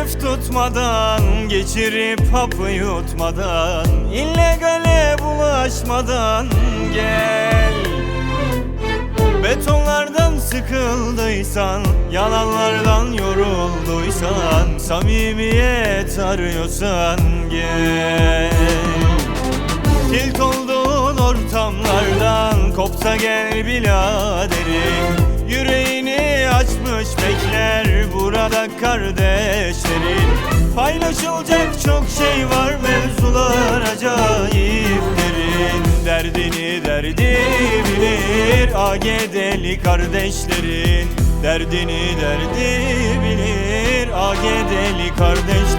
Hedef tutmadan Geçirip hapı yutmadan illegale bulaşmadan Gel. Betonlardan sıkıldıysan Yalanlardan yorulduysan Samimiyet arıyorsan Gel. Tilt olduğun ortamlardan Kopsa gel biraderim. Yüreğini açmış bekler Burada kardeşlerin Paylaşılacak çok şey var Mevzular acayip derin. Derdini derdi bilir AGD'li kardeşlerin. Derdini derdi bilir AGD'li kardeşlerin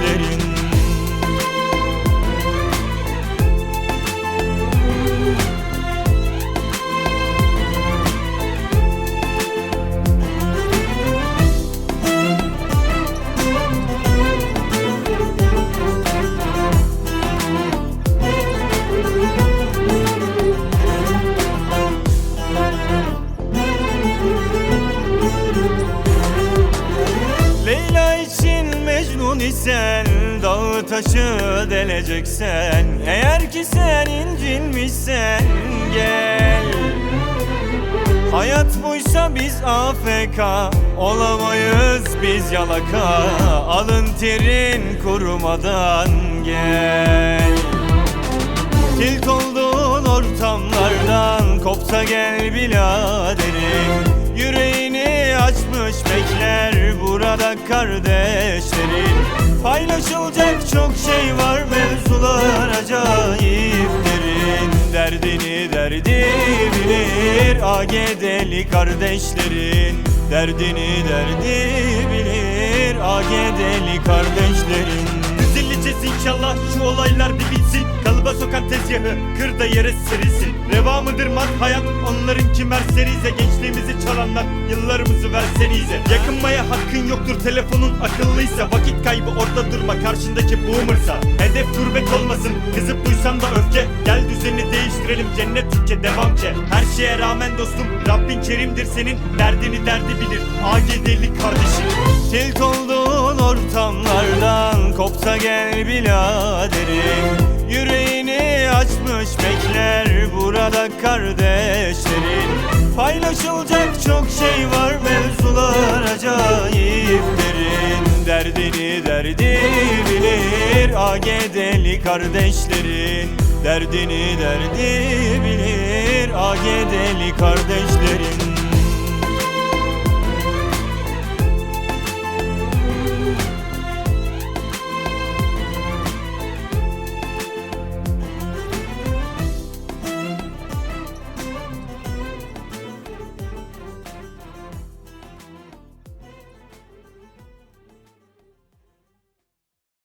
İsen Dağı taşı deleceksen Eğer ki sen incinmişsen Gel. Hayat buysa biz AFK Olamayız biz yalaka. Alın terin kurumadan gel. Tilt olduğun ortamlardan Kopsa gel biraderim. Yüreğini bekler Burada kardeşlerin Paylaşılacak çok şey var Mevzular acayip derin. Derdini derdi bilir AGD'li kardeşlerin. Derdini derdi bilir AGD'li kardeşlerin. Düzeleceğiz inşallah şu olaylar bir yere serilsin Reva mıdır mat hayat? Onlarınki merserize Gençliğimizi çalanlar yıllarımızı versenize Yakınmaya hakkın yoktur telefonun akıllıysa. Vakit kaybı orada durma karşındaki boomersa. Hedef turbet olmasın kızıp duysan da öfke. Gel düzeni değiştirelim cennet Türkçe devam ke Her şeye rağmen dostum Rabbin kerimdir senin. Derdini derdi bilir AGD'li kardeşim. Tilt olduğun ortamlardan Kopsa gel biraderim. Yüreğini açmış bekler Burada kardeşlerin. Paylaşılacak çok şey var Mevzular acayip derin. Derdini derdi bilir AGD'li kardeşlerin. Derdini derdi bilir AGD'li kardeşlerin